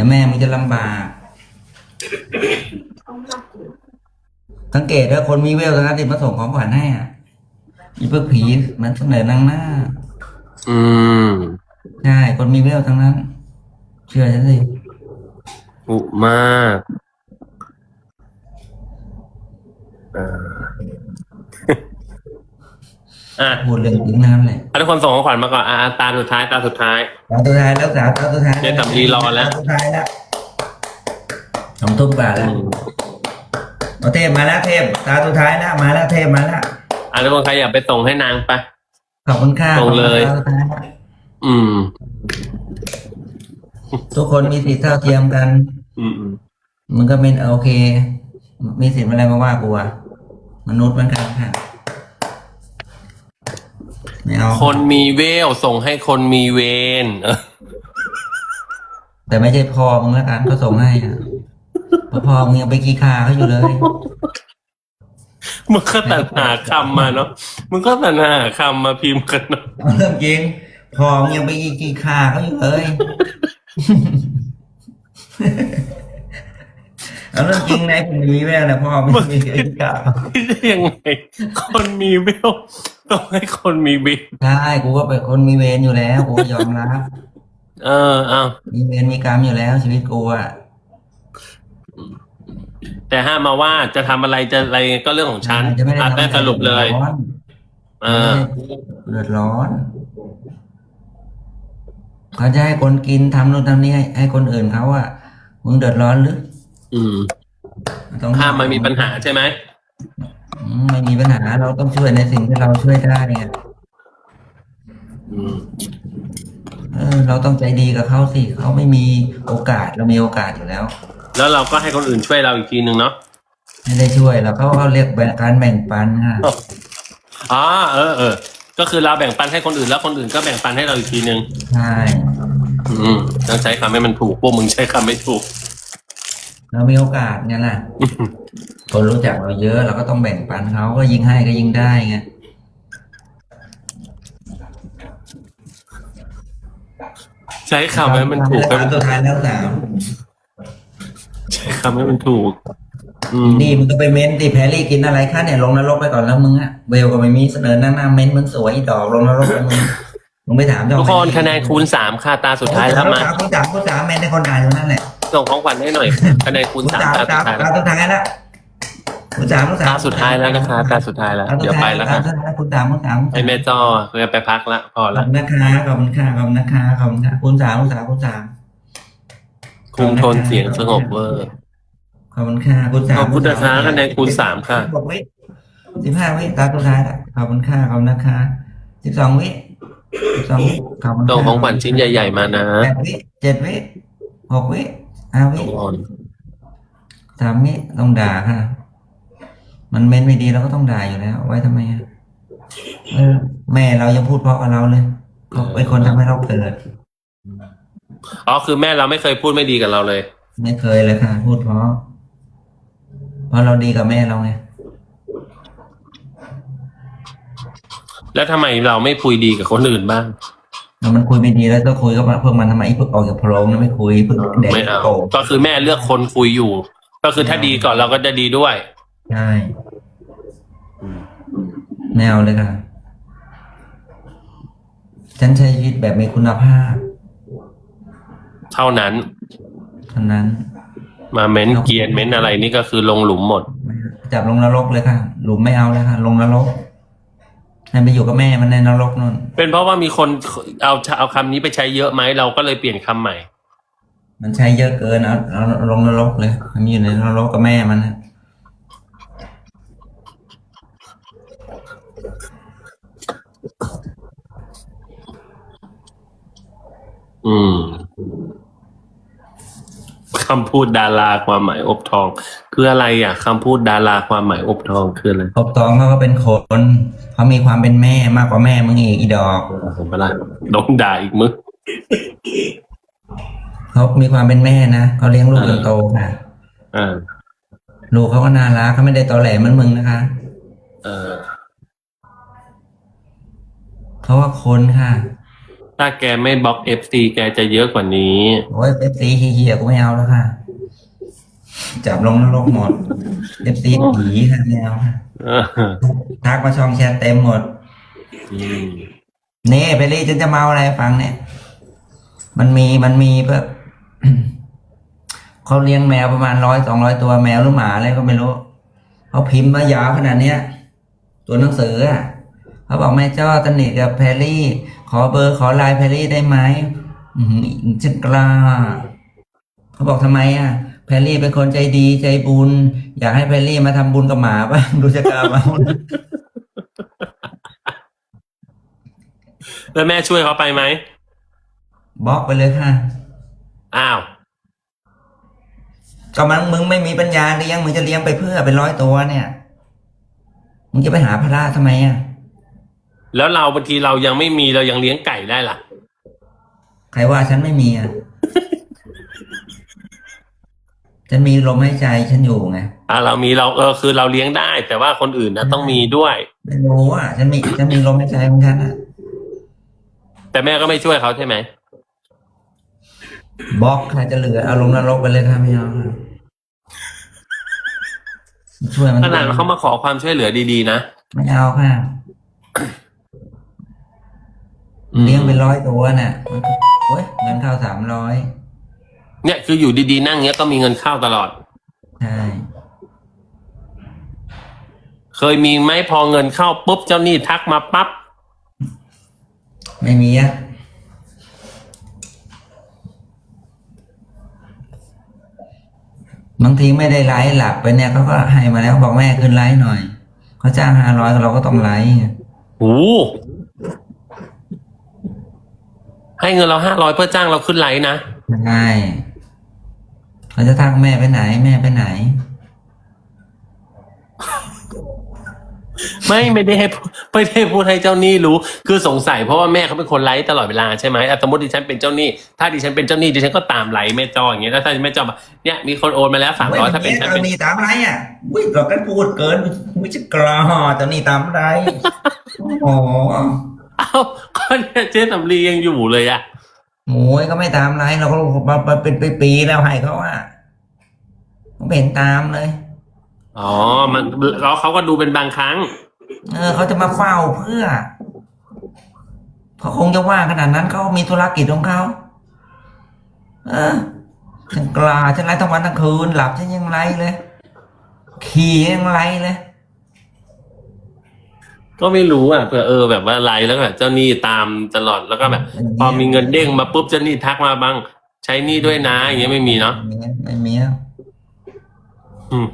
ดี๋ยวแม่มึงจะลำบาก สังเกตว่าคนมีเวลทั้งนั้นที่มาส่งของขวัญให้อะอีพวกผีมันเสนอนางหน้า อืมใช่คนมีเวลทั้งนั้น เชื่อฉันสิอุมากเอ่อ อะพูดเรื่องจริงนั้นเลยอะทุกคนส่งของขวัญมาก่อนอะตาสุดท้ายตาสุดท้าย ตาตัวท้ายแล้วสาวตาตัวท้ายเนี่ยสำลีรอแล้ว ตาตัวท้ายแล้วสองทุ่มกว่าแล้วอืมเอาเทพมาแล้วเทพตาตัวท้ายแล้วมาแล้วเทพมาแล้วอะทุกคนใครอยากไปส่งให้นางไป ขอบคุณค่าส่งเลยขอบคุณครับอืม ทุกคนมีสิทธิ์เท่าเทียมกัน อืมอืมมึงก็เป็นโอเค มีสิทธิ์อะไรมาว่ากูอะมนุษย์เหมือนกันค่ะ ไม่เอาคนมีเวลส่งให้คนมีเวรเออแต่ไม่ใช่พ่อมึงแล้วกันก็ส่งให้อะเพราะพ่อมึงยังไปขี้คาเขาอยู่เลย มึงก็ตัดหาคำมาเนาะมึงก็ตัดหาคำมาพิมพ์กันเนาะเอาเรื่องจริงพ่อมึงยังไปขี้คาเขาอยู่เลย เอาเรื่องจริงนายผมมีแววนะพ่อมึงมีขี้คาคิดได้ยังไง คนมีเวลต้องให้คนมีเวรใช่กูก็เป็นคนมีเวรอยู่แล้วกูก็ยอมรับเออเอามีเวรมีกรรมอยู่แล้วชีวิตกูอะแต่ห้ามมาว่าจะทำอะไรจะอะไรก็เรื่องของฉันจะไม่ได้อะทำได้ให้สรุปเลย ดือดร้อนเออ เดือดร้อนเขาจะให้คนกินทำนู่นทำนี่ให้ให้คนอื่นเขาอะมึงเดือดร้อนหรือ อืมต้องห้ามมันมีปัญหาใช่ไหมอืมไม่มีปัญหาเราต้องช่วยในสิ่งที่เราช่วยได้ไงอืมเออเราต้องใจดีกับเขาสิเขาไม่มีโอกาสเรามีโอกาสอยู่แล้วแล้วเราก็ให้คนอื่นช่วยเราอีกทีหนึ่งเนาะไม่ได้ช่วยเราเขาเขาเรียกแบ่งการแบ่งปันค่ะอ๋อเออเออก็คือเราแบ่งปันให้คนอื่นแล้วคนอื่นก็แบ่งปันให้เราอีกทีหนึ่งใช่อืมต้องใช้คำให้มันถูกพวกมึงใช้คำไม่ถูก เรามีโอกาสไงล่ะ คนรู้จักเราเยอะเราก็ต้องแบ่งปันเขาก็ยิ่งให้ก็ยิ่งได้ไงใช้คำให้มันถูกให้มันตัวท้ายแล้วสามใช้คำให้มันถูกอืมนี่มึงก็ไปเม้นตีแพรรี่กินอะไรคะเนี่ยลงนรกไปก่อนแล้วมึงอะเวลก็ไม่มีเสนอหน้าหน้าเม้นมึงสวยอีดอกลงนรกไปมึงมึงไปถามเจ้าทุกคนคะแนนคูณสามค่ะตาสุดท้ายแล้วมาคุณสามคุณสามเม้นในคนด่าอยู่นั่นแหละ ส่งของขวัญให้หน่อยคะแนนคูณคุณสามสามตาสุดท้ายแล้วตาสุดท้ายแล้วคุณสามคุณสามตาสุดท้ายแล้วนะคะตาสุดท้ายแล้วตาสุเดี๋ยวไปแล้วตาค่ะสุดท้ายคุณสามคุณสามไอ้แม่จ้อเพื่อไปพักละพอขอละบคุณนะคะขอบคุณค่ะขอบคุณนะคะขอบคุณค่ะคุณสามคุณสามคุณสามคุมโทนเสียงสงบเวอร์ขอบคุณค่ะคุณสามขอบคุณนะคะคะแนนคูณสามค่ะบอกวิสิบห้าวิตาสุดท้ายละขอบคุณค่ะขอบคุณนะคะสิบสองวิสิบสองวิขอบคุณค่ะส่งของขวัญชิ้นใหญ่ ๆ มานะแปดวิเจ็ดวิหกวิ ห้าวิทุกคนสามวิต้องด่าค่ะ มันเม้นไม่ดีเราก็ต้องด่าอยู่แล้ว ไว้ทำไมอะเออ แม่เรายังพูดเพราะกับเราเลยเขาเป็นคนทำให้เราเกิด อ๋อคือแม่เราไม่เคยพูดไม่ดีกับเราเลย ไม่เคยเลยค่ะ พูดเพราะเพราะเราดีกับแม่เราไงแล้วทำไมเราไม่คุยดีกับคนอื่นบ้างแล้ว มันคุยไม่ดีแล้วก็คุยกับเพิ่งมันทำไมเพิ่งออกจากโพรงนะไม่คุยเพิ่งเด็กไม่เอาโตก็คือแม่เลือกคนคุยอยู่ ก็คือถ้าดีก่อนเราก็จะดีด้วยใช่แนวเลยค่ะ ฉันใช้ชีวิตแบบมีคุณภาพ เท่านั้นเท่านั้น มาเม้นเกรียนเม้นอะไรนี่ก็คือลงหลุมหมด จับลงนรกเลยค่ะ หลุมไม่เอาเลยค่ะ ลงนรก ให้ไปอยู่กับแม่มันในนรกนู่น เป็นเพราะว่ามีคนเอาเอาคำนี้ไปใช้เยอะไหมเราก็เลยเปลี่ยนคำใหม่ มันใช้เยอะเกินเอาเอาเอาลงนรกเลยมันอยู่ในนรกกับแม่มันนะอืม คำพูดดาราความหมายอบทอง คืออะไรอะคำพูดดาราความหมายอบทองคืออะไรครบตองเขาก็เป็นคนเขามีความเป็นแม่มากกว่าแม่มึงอีกอีดอกผมไม่ได้โดนด่าอีกมึงเขามีความเป็นแม่นะเขาเลี้ยงลูกจนโตค่ะอ่าลูกเขาก็น่ารักเขาไม่ได้ตอแหลเหมือนมึงนะคะ เออเขาว่าคนค่ะ ถ้าแกไม่บล็อกเอฟซีแกจะเยอะกว่านี้ โอ้ยเอฟซีเฮียกูไม่เอาแล้วค่ะ จับลงนรกหมดเอฟซีผีค่ะไม่เอาค่ะเออทักมาช่องแชทเต็มหมด อืมนี่ไปรีฉันจะเมาอะไรให้ฟังเนี่ย มันมีมันมีเพื่อ เขาเลี้ยงแมวประมาณร้อยสองร้อยตัวแมวหรือหมาอะไรก็ไม่รู้เขาพิมพ์มายาวขนาดเนี้ย ตัวหนังสืออะเขาบอกแม่จ้อสนิทกับแพรรี่ ขอเบอร์ขอไลน์แพรรี่ได้ไหมอือหือฉันกล้า เขาบอกทำไมอะ แพรรี่เป็นคนใจดีใจบุญ อยากให้แพรรี่มาทำบุญกับหมาบ้างดูจะกล้าเมาแล้วแม่ช่วยเขาไปไหมบล็อกไปเลยค่ะ อ้าว ก็มันมึงไม่มีปัญญาเลี้ยงมึงจะเลี้ยงไปเพื่อเป็นร้อยตัวเนี่ย มึงจะไปหาพระทำไมอะ แล้วเราบางทีเรายังไม่มีเรายังเลี้ยงไก่ได้ล่ะ ใครว่าฉันไม่มีอะ ฉันมีลมหายใจฉันอยู่ไงอ่าเรามีเราเออคือเราเลี้ยงได้ แต่ว่าคนอื่นนะต้องมีด้วย ไม่รู้อะฉันมีฉันมีลมหายใจของฉันอะแต่แม่ก็ไม่ช่วยเขาใช่ไหมบล็อกใครจะเหลือเอาลงนรกไปเลยค่ะไม่เอาค่ะช่วยมันขนาดเขามาขอความช่วยเหลือดีๆนะ ไม่เอาค่ะ เลี้ยงเป็นร้อยตัวน่ะมันก็โอ้ยเงินเข้าสามร้อยเนี่ยคืออยู่ดีๆนั่งเงี้ยก็มีเงินเข้าตลอด ใช่เคยมีไหมพอเงินเข้าปุ๊บเจ้าหนี้ทักมาปั๊บไม่มีอะบางทีไม่ได้ไลฟ์หลับไปเนี่ยเขาก็ให้มาแล้วบอกแม่ขึ้นไลฟ์หน่อยเขาจ้างห้าร้อยเราก็ต้องไลฟ์ไงโอ้โห ให้เงินเราห้าร้อยเพื่อจ้างเราขึ้นไลน์นะใช่เขาจะทักแม่ไปไหน แม่ไปไหน ไม่ไม่ได้ให้พูไม่ได้พูดให้เจ้าหนี้รู้ คือสงสัยเพราะว่าแม่เขาเป็นคนไลฟ์ตลอดเวลาใช่ไหมอะสมมติดิฉันเป็นเจ้าหนี้ ถ้าดิฉันเป็นเจ้าหนี้ดิฉันก็ตามไลฟ์แม่จออย่างเงี้ยแล้วถ้าแม่จอบอกเนี่ยมีคนโอนมาแล้วสามร้อยถ้าเป็นฉันเจ้าเป็นหนี้ตามไรอะอุ้ยเราก็พูดเกินไม่จะกรอเจ้าหนี้ตามไรโอ้โหเอ้าก็เนี่ยเจ๊สำลียังอยู่เลยอะโอ้ยก็ไม่ตามไรเราก็มาเป็นปีๆแล้วให้เขาอะไม่เห็นตามเลย อ๋อ มันแล้วเขาก็ดูเป็นบางครั้ง เออเขาจะมาเฝ้าเพื่อเขาคงจะว่างขนาดนั้นเขามีธุรกิจของเขาเออฉันกลาฉันไล่ทั้งวันทั้งคืนหลับฉันยังไล่เลย ขี่ยังไล่เลย ก็ไม่รู้อะเผื่อเออแบบว่าไลฟ์แล้วแบบเจ้าหนี้ตามตลอดแล้วก็แบบ พอมีเงินเด้งมาปุ๊บเจ้าหนี้ทักมาบ้าง ใช้หนี้ด้วยนะอย่างเงี้ยไม่มีเนาะไม่มีไม่มีอะอืม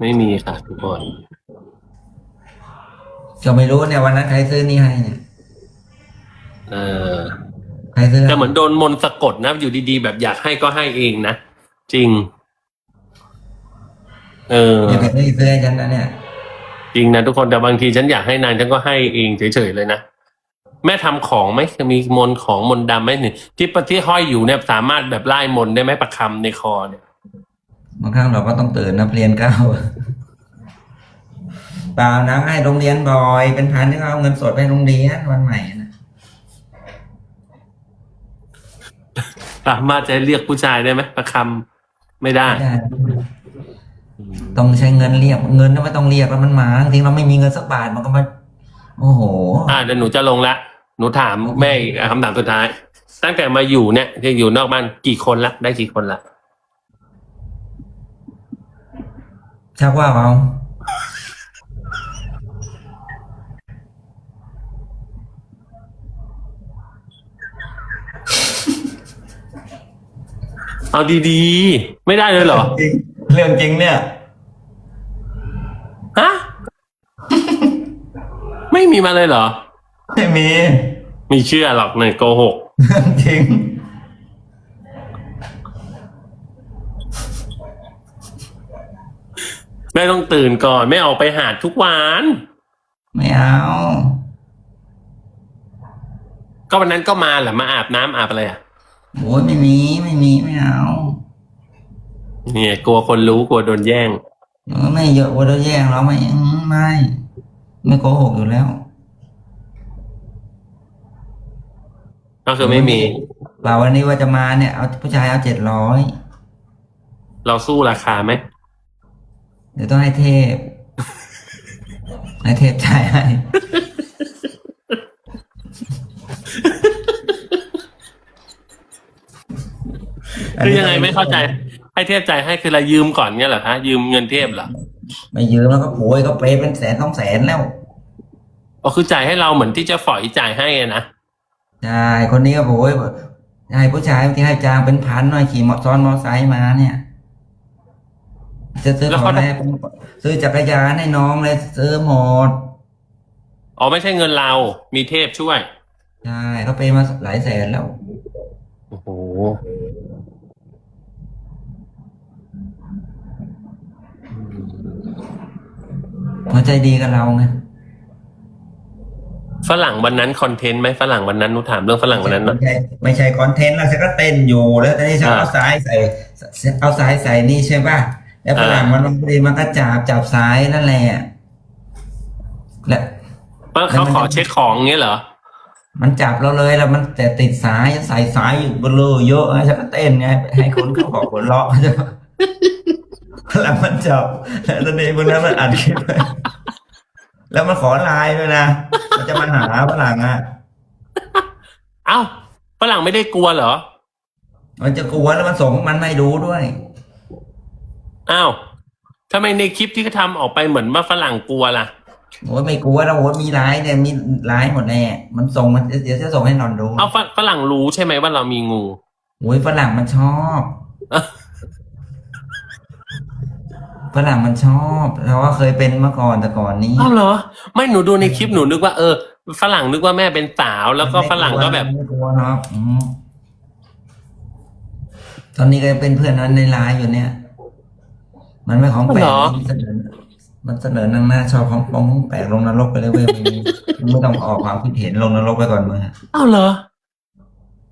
ไม่มีค่ะทุกคนก็ไม่รู้เนี่ยวันนั้นใครซื้อนี่ให้เนี่ยเออใครซื้อแต่เหมือนโดนมนต์สะกดนะอยู่ดีๆ แบบอยากให้ก็ให้เองนะจริง เออเนี่ยใครซื้อซื้อให้ฉันนะเนี่ยจริงนะทุกคนแต่บางทีฉันอยากให้นานฉันก็ให้เองเฉยๆเลยนะแม่ทำของไหมมีมนต์ของมนต์ดำไหมเนี่ยที่ปะที่ห้อยอยู่เนี่ยสามารถแบบไล่มนต์ได้ไหมประคำในคอเนี่ยบางครั้งเราก็ต้องตื่นนะเรียนเก้าเปล่านะให้โรงเรียนบ่อย เป็นพันที่เขาเอาเงินสดไปโรงเรียนวันใหม่นะสามารถจะเรียกผู้ชายได้ไหมประคำไม่ได้ไม่ได้ ต้องใช้เงินเรียกเงินน่ะไม่ต้องเรียกแล้วมันมาจริงๆเราไม่มีเงินสักบาทมันก็มาโอ้โห อ่าเดี๋ยวหนูจะลงละ หนูถามแม่อีกคำถามสุดท้าย ตั้งแต่มาอยู่เนี่ยที่อยู่นอกบ้านกี่คนละ ได้กี่คนละ ชักว่าเอาเอาดีๆ ไม่ได้เลยเหรอ จริงเรื่องจริงเนี่ย ฮะ ไม่มีมาเลยเหรอ ไม่มี ไม่เชื่อหรอกเนี่ยโกหกเรื่องจริง แม่ต้องตื่นก่อนแม่ออกไปหาดทุกวัน ไม่เอา ก็วันนั้นก็มาแหละมาอาบน้ำอาบอะไรอะโอ้ยไม่มีไม่มีไม่เอา เนี่ย กลัวคนรู้กลัวโดนแย่งเออไม่เยอะว่าเราแย่งเราไม่อืมไม่ ไม่โกหกอยู่แล้ว ก็คือไม่มีเปล่าวันนี้ว่าจะมาเนี่ยเอาผู้ชายเอาเจ็ดร้อยเราสู้ราคาไหมเดี๋ยวต้องให้เทพ ให้เทพจ่ายให้คือยังไงไม่เข้าใจ ให้เทพใจให้คืออะไรยืมก่อนเงี้ยเหรอคะยืมเงินเทพเหรอไม่ยืมแล้วก็โวยก็เปย์เป็นแสนต้องแสนแล้วก็คือจ่ายให้เราเหมือนที่เจะฝอยจ่ายให้อะนะใช่คนนี้ก็โวยให้ผู้ชายที่ให้จ้างเป็นพันหน่อยขี่มอซ้อนมอไซค์มาเนี่ย จะซื้อของอะไรให้ผมซื้อจักรยานให้น้องเลยซื้อหมดอ๋อไม่ใช่เงินเรา มีเทพช่วย ใช่เขาเปย์มาหลายแสนแล้ว โอ้โห หัวใจดีกับเราไงฝรั่งวันนั้นคอนเทนต์ไหมฝรั่งวันนั้นหนูถามเรื่องฝรั่งวันนั้นหน่อย ไม่ใช่ไม่ใช่คอนเทนต์แล้วฉันก็เต้นอยู่แล้วตอนนี้ฉันอ่าเอาสายใส่ เอาสายใส่นี่ใช่ป่ะแล้วฝรั่งอ่ามัมันพอดีมันก็จับจับสายนั่นแหละและว่าเขาขอเช็คของเงี้ยเหรอ มันจับเราเลยแล้วมันแต่ติดสายใส่สายอยู่เบลอเยอะไงฉันก็เต้นไงให้คนเขาบอกหัวเราะใช่ปะ แล้วมันจับแล้วตอนนี้พวกนั้นมันอัดคลิปไว้แล้วมันขอไลน์ด้วยนะ มันจะมาหาฝรั่งอะ เอ้าฝรั่งไม่ได้กลัวเหรอ มันจะกลัวแล้วมันส่งมันไม่ดูด้วยอ้าวทำไมในคลิปที่เขาทำออกไปเหมือนว่าฝรั่งกลัวล่ะ โอ้ยไม่กลัวแล้วโอ้ยมีไลน์เนี่ยมีไลน์หมดแน่ มันส่งมันเดี๋ยวจะส่งให้นอนดูเอาฝฝรั่งรู้ใช่ไหมว่าเรามีงู โอ้ยฝรั่งมันชอบ ฝรั่งมันชอบเพราะว่าเคยเป็นมาก่อนแต่ก่อนนี้อ้าวเหรอ ไม่หนูดูในคลิปหนูนึกว่าเออฝรั่งนึกว่าแม่เป็นสาว แล้วก็ฝรั่งก็แบบไม่กลัวเนาะอืมตอนนี้ก็เป็นเพื่อนนั้นในไลน์อยู่เนี่ย มันไม่ของแปลกเหรอมันเสนอมันเสนอนางหน้าชอบของปองของแปลกลงนรกไปเลยเว้ยมึงไม่ต้องออกความคิดเห็นลงนรกไปก่อนมึงอะอ้าวเหรอ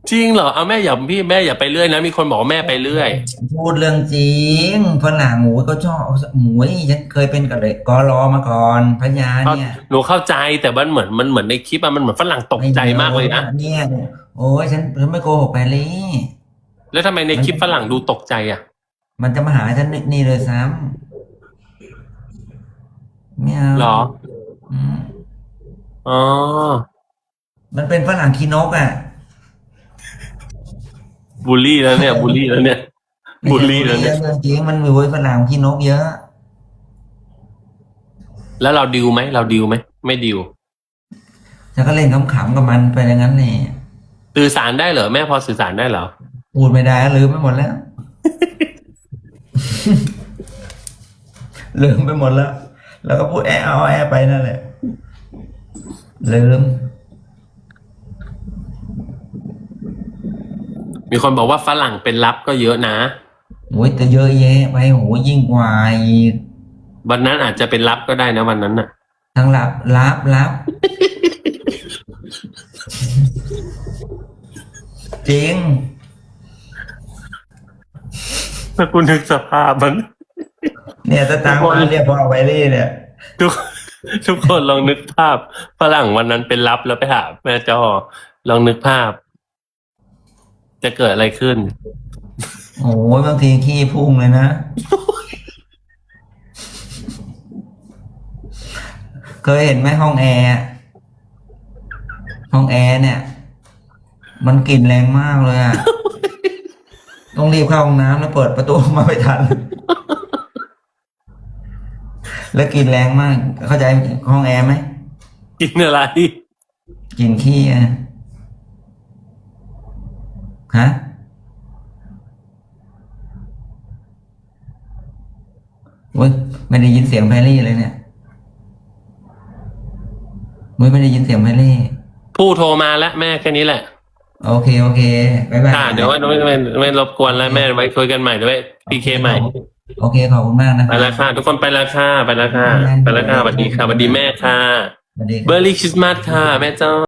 จริงเหรอเอาแม่อย่าพี่แม่อย่าไปเรื่อยนะมีคนบอกว่าแม่ไปเรื่อยพูดเรื่องจริงฝรั่งหมูก็ชอบหมูนี่ฉันเคยเป็นกับเลยกอรอมาก่อนพญาเนี่ยหนูเข้าใจแต่มันเหมือนมันเหมือนในคลิปอะมันเหมือนฝรั่งตกใจมากเลยนะเนี่ยโอ้ยฉันฉันไม่โกหกไปเลยแล้วทำไมในคลิปฝรั่งดูตกใจอะมันจะมาหาฉันนี่เลยซ้ำไม่เอาเหรออืมอ๋อมันเป็นฝรั่งขี้นกอะ บูลลี่แล้วเนี่ยบูลลี่แล้วเนี่ยบูลลี่แล้วเนี่ยเรื่องจริงมันมีไว้ฝรั่งขี้นกเยอะ แล้วเราดิวไหมเราดิวไหมไม่ดิวฉันก็เล่นขำๆกับมันไปอย่างนั้นนี่สื่อสารได้เหรอแม่พอสื่อสารได้เหรอพูดไม่ได้ลืมไปหมดแล้วลืมไปหมดแล้ว แล้วก็พูดแอะเอาแอะไปนั่นแหละลืม มีคนบอกว่าฝรั่งเป็นลับก็เยอะนะ โอ้ยแต่เยอะแยะไปโหยิ่งกว่าอีกวันนั้นอาจจะเป็นลับก็ได้นะวันนั้นน่ะ ทั้งลับลับลับจริงถ้าคุณนึกสภาพมัน เนี่ยตาตามมาเรียกพ่อไวรี่เนี่ย ทุกทุกคนลองนึกภาพฝรั่งวันนั้นเป็นลับแล้วไปหาแม่จอลองนึกภาพ จะเกิดอะไรขึ้น โอ้ยบางทีขี้พุ่งเลยนะ เคยเห็นไหมห้องแอร์อะห้องแอร์เนี่ย มันกลิ่นแรงมากเลยอะต้องรีบเข้าห้องน้ำแล้วเปิดประตูมาไม่ทัน แล้วกลิ่นแรงมาก เข้าใจห้องแอร์ไหมกินอะไร กลิ่นขี้อะ ฮะโอ้ยไม่ได้ยินเสียงแพรรี่เลยเนี่ยโอ้ยไม่ได้ยินเสียงแพรรี่ ผู้โทรมาแล้วแม่แค่นี้แหละ โอเคโอเคบายบายค่ะเดี๋ยวไม่ไม่ไม่ไม่รบกวนแล้วแม่ไว้คุยกันใหม่เดี๋ยวไว้พีเคใหม่ โอเคขอบคุณมากนะไปแล้วค่ะทุกคนไปแล้วค่ะไปแล้วค่ะไปแล้วค่ะสวัสดีค่ะสวัสดีแม่ค่ะสวัสดีครับเบอร์รี่คริสต์มาสค่ะ แม่จ้า